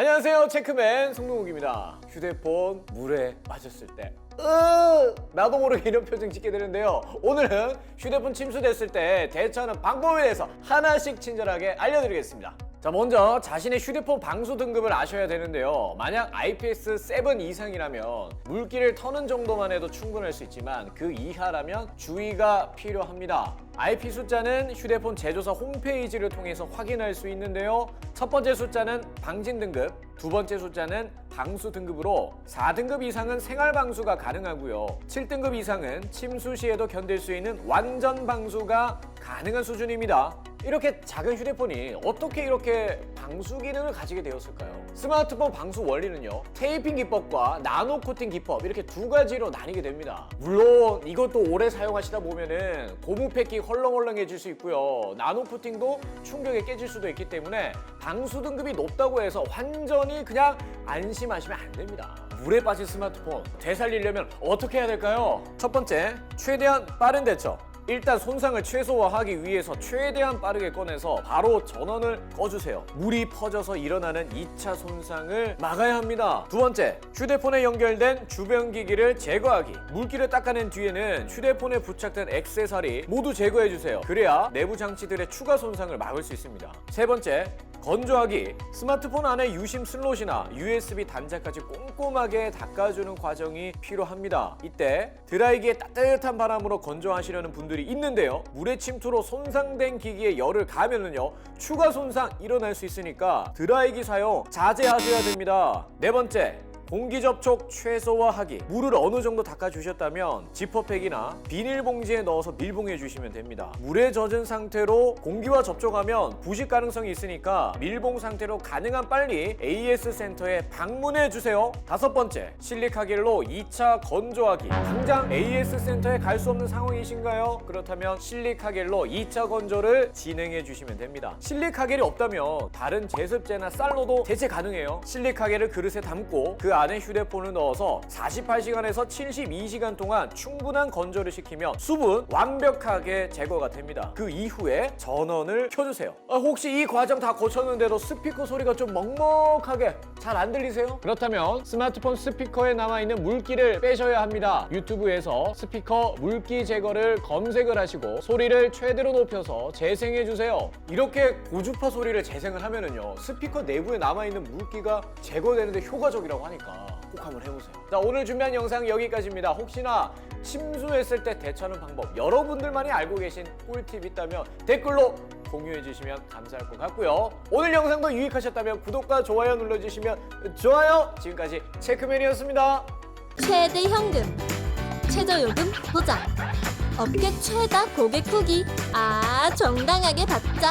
안녕하세요 체크맨 송동욱입니다. 휴대폰 물에 빠졌을 때. 으, 나도 모르게 이런 표정 짓게 되는데요. 오늘은 휴대폰 침수됐을 때 대처하는 방법에 대해서 하나씩 친절하게 알려드리겠습니다 자 먼저 자신의 휴대폰 방수 등급을 아셔야 되는데요 만약 IPS7 이상이라면 물기를 터는 정도만 해도 충분할 수 있지만 그 이하라면 주의가 필요합니다 IP 숫자는 휴대폰 제조사 홈페이지를 통해서 확인할 수 있는데요. 첫 번째 숫자는 방진 등급, 두 번째 숫자는 방수 등급으로 4등급 이상은 생활 방수가 가능하고요. 7등급 이상은 침수 시에도 견딜 수 있는 완전 방수가 가능한 수준입니다. 이렇게 작은 휴대폰이 어떻게 이렇게 방수 기능을 가지게 되었을까요? 스마트폰 방수 원리는요, 테이핑 기법과 나노 코팅 기법 이렇게 두 가지로 나뉘게 됩니다. 물론 이것도 오래 사용하시다 보면은 고무 패킹 헐렁헐렁해질 수 있고요. 나노 코팅도 충격에 깨질 수도 있기 때문에 방수 등급이 높다고 해서 완전히 그냥 안심하시면 안 됩니다. 물에 빠진 스마트폰 되살리려면 어떻게 해야 될까요? 첫 번째, 최대한 빠른 대처. 일단 손상을 최소화하기 위해서 최대한 빠르게 꺼내서 바로 전원을 꺼주세요. 물이 퍼져서 일어나는 2차 손상을 막아야 합니다. 두 번째, 휴대폰에 연결된 주변 기기를 제거하기. 물기를 닦아낸 뒤에는 휴대폰에 부착된 액세서리 모두 제거해주세요. 그래야 내부 장치들의 추가 손상을 막을 수 있습니다. 세 번째, 건조하기. 스마트폰 안에 유심 슬롯이나 USB 단자까지 꼼꼼하게 닦아주는 과정이 필요합니다. 이때 드라이기에 따뜻한 바람으로 건조하시려는 분들이 있는데요. 물의 침투로 손상된 기기에 열을 가면은요 추가 손상 일어날 수 있으니까 드라이기 사용 자제하셔야 됩니다. 네 번째. 공기 접촉 최소화하기. 물을 어느 정도 닦아주셨다면 지퍼백이나 비닐봉지에 넣어서 밀봉해 주시면 됩니다. 물에 젖은 상태로 공기와 접촉하면 부식 가능성이 있으니까 밀봉 상태로 가능한 빨리 AS 센터에 방문해 주세요. 다섯 번째, 실리카겔로 2차 건조하기. 당장 AS 센터에 갈 수 없는 상황이신가요? 그렇다면 실리카겔로 2차 건조를 진행해 주시면 됩니다. 실리카겔이 없다면 다른 제습제나 쌀로도 대체 가능해요. 실리카겔을 그릇에 담고 그 안에 휴대폰을 넣어서 48시간에서 72시간 동안 충분한 건조를 시키면 수분 완벽하게 제거가 됩니다. 그 이후에 전원을 켜주세요. 아, 혹시 이 과정 다 거쳤는데도 스피커 소리가 좀 먹먹하게 잘 안 들리세요? 그렇다면 스마트폰 스피커에 남아있는 물기를 빼셔야 합니다. 유튜브에서 스피커 물기 제거를 검색을 하시고 소리를 최대로 높여서 재생해주세요. 이렇게 고주파 소리를 재생을 하면은요 스피커 내부에 남아있는 물기가 제거되는데 효과적이라고 하 니까 꼭 한번 해보세요. 자 오늘 준비한 영상 여기까지입니다. 혹시나 침수했을 때 대처하는 방법 여러분들만이 알고 계신 꿀팁 있다면 댓글로 공유해 주시면 감사할 것 같고요. 오늘 영상도 유익하셨다면 구독과 좋아요 눌러주시면 좋아요. 지금까지 체크맨이었습니다. 최대 현금, 최저요금 보장, 업계 최다 고객 후기, 아 정당하게 받자.